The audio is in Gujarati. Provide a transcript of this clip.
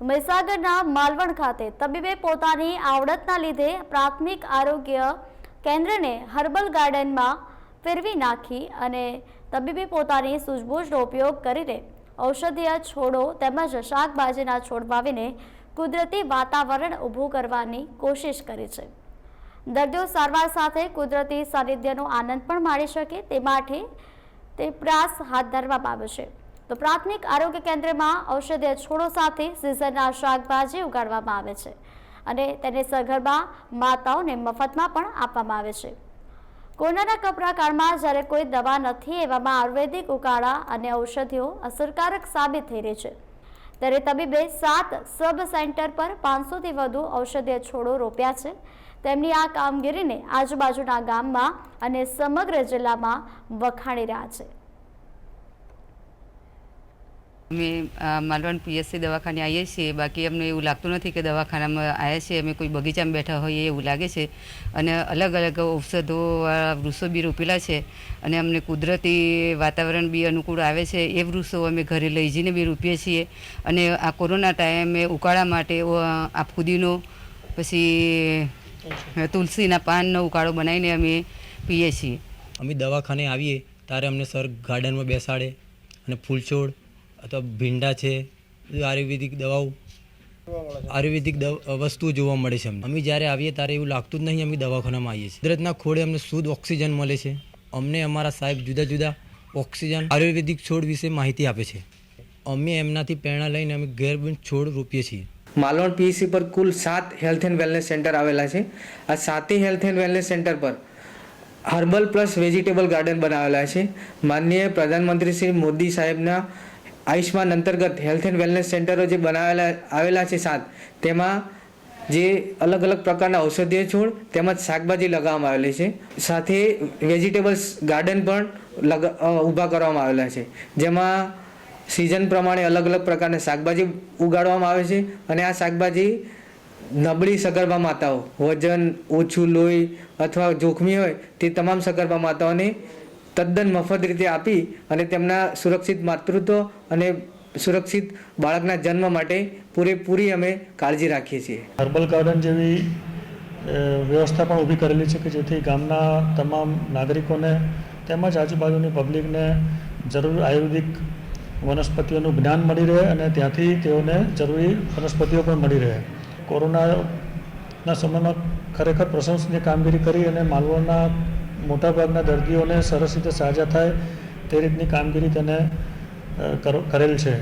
મહીસાગરના માલવણ ખાતે તબીબે પોતાની આવડતના લીધે પ્રાથમિક આરોગ્ય કેન્દ્રને હર્બલ ગાર્ડનમાં ફેરવી નાખી અને તબીબે પોતાની સૂઝબૂઝનો ઉપયોગ કરીને ઔષધીય છોડો તેમજ શાકભાજીના છોડ વાવીને કુદરતી વાતાવરણ ઊભું કરવાની કોશિશ કરી છે. દર્દીઓ સારવાર સાથે કુદરતી સાનિધ્યનો આનંદ પણ માણી શકે, તે માટે તે પ્રયાસ હાથ ધરવામાં આવ્યો છે. તો પ્રાથમિક આરોગ્ય કેન્દ્રમાં ઔષધીય છોડો સાથે સિઝનના શાકભાજી ઉગાડવામાં આવે છે અને તેને સગર્ભા માતાઓને મફતમાં પણ આપવામાં આવે છે. કોરોનાના કપરા કાળમાં જ્યારે કોઈ દવા નથી એવામાં આયુર્વેદિક ઉકાળા અને ઔષધિઓ અસરકારક સાબિત થઈ રહી છે. ત્યારે તબીબે સાત સબ સેન્ટર પર પાંચસોથી વધુ ઔષધીય છોડો રોપ્યા છે. તેમની આ કામગીરીને આજુબાજુના ગામમાં અને સમગ્ર જિલ્લામાં વખાણી રહ્યા છે. અમે માલવણ પીએસસી દવાખાને આવીએ છીએ. બાકી અમને એવું લાગતું નથી કે દવાખાનામાં આવ્યા છીએ. અમે કોઈ બગીચામાં બેઠા હોઈએ એવું લાગે છે. અને અલગ અલગ ઔષધોવાળા વૃક્ષો બી રોપેલા છે. અને અમને કુદરતી વાતાવરણ બી અનુકૂળ આવે છે. એ વૃક્ષો અમે ઘરે લઈ જઈને બી રોપીએ છીએ. અને આ કોરોના ટાઈમે ઉકાળા માટે આ ફુદીનો, પછી તુલસીના પાનનો ઉકાળો બનાવીને અમે પીએ છીએ. અમે દવાખાને આવીએ ત્યારે અમને સર ગાર્ડનમાં બેસાડે અને ફૂલછોડ અથવા ભીંડા છે આયુર્વેદિક દવાઓ, આયુર્વેદિક વસ્તુઓ જોવા મળે છે અમને. અમે જ્યારે આવીએ ત્યારે એવું લાગતું જ નહીં અમે દવાખાનામાં આવીએ છીએ. કુદરતના ખોળે અમને શુદ્ધ ઓક્સિજન મળે છે. અમને અમારા સાહેબ જુદા જુદા ઓક્સિજન, આયુર્વેદિક છોડ વિશે માહિતી આપે છે. અમે એમનાથી પ્રેરણા લઈને અમે ઘેર છોડ રોપીએ છીએ. માલવણ પીએસસી પર કુલ સાત હેલ્થ એન્ડ વેલનેસ સેન્ટર આવેલા છે. આ સાતેય હેલ્થ એન્ડ વેલનેસ સેન્ટર પર હર્બલ પ્લસ વેજીટેબલ ગાર્ડન બનાવેલા છે. માનનીય પ્રધાનમંત્રી શ્રી મોદી સાહેબના આયુષ્માન અંતર્ગત હેલ્થ એન્ડ વેલનેસ સેન્ટરો જે બનાવેલા, આવેલા છે સાત, તેમાં જે અલગ અલગ પ્રકારના ઔષધીય છોડ તેમજ શાકભાજી લગાવવામાં આવેલી છે. સાથે વેજીટેબલ્સ ગાર્ડન પણ લગા ઊભા કરવામાં આવેલા છે. જેમાં સિઝન પ્રમાણે અલગ અલગ પ્રકારના શાકભાજી ઉગાડવામાં આવે છે અને આ શાકભાજી નબળી સગર્ભા માતાઓ, વજન ઓછું લોહી અથવા જોખમી હોય તે તમામ સગર્ભા માતાઓને તદ્દન મફત રીતે આપી અને તેમના સુરક્ષિત માતૃત્વ અને સુરક્ષિત બાળકના જન્મ માટે પૂરેપૂરી અમે કાળજી રાખીએ છીએ. હર્બલ ગાર્ડન જેવી વ્યવસ્થા પણ ઊભી કરેલી છે કે જેથી ગામના તમામ નાગરિકોને તેમજ આજુબાજુની પબ્લિકને જરૂર આયુર્વેદિક વનસ્પતિઓનું જ્ઞાન મળી રહે અને ત્યાંથી તેઓને જરૂરી વનસ્પતિઓ પણ મળી રહે. કોરોનાના સમયમાં ખરેખર પ્રશંસનીય કામગીરી કરી અને માલવણના મોટાભાગના દર્દીઓને સરસ રીતે સાજા થાય તે રીતની કામગીરી તેને કરેલ છે.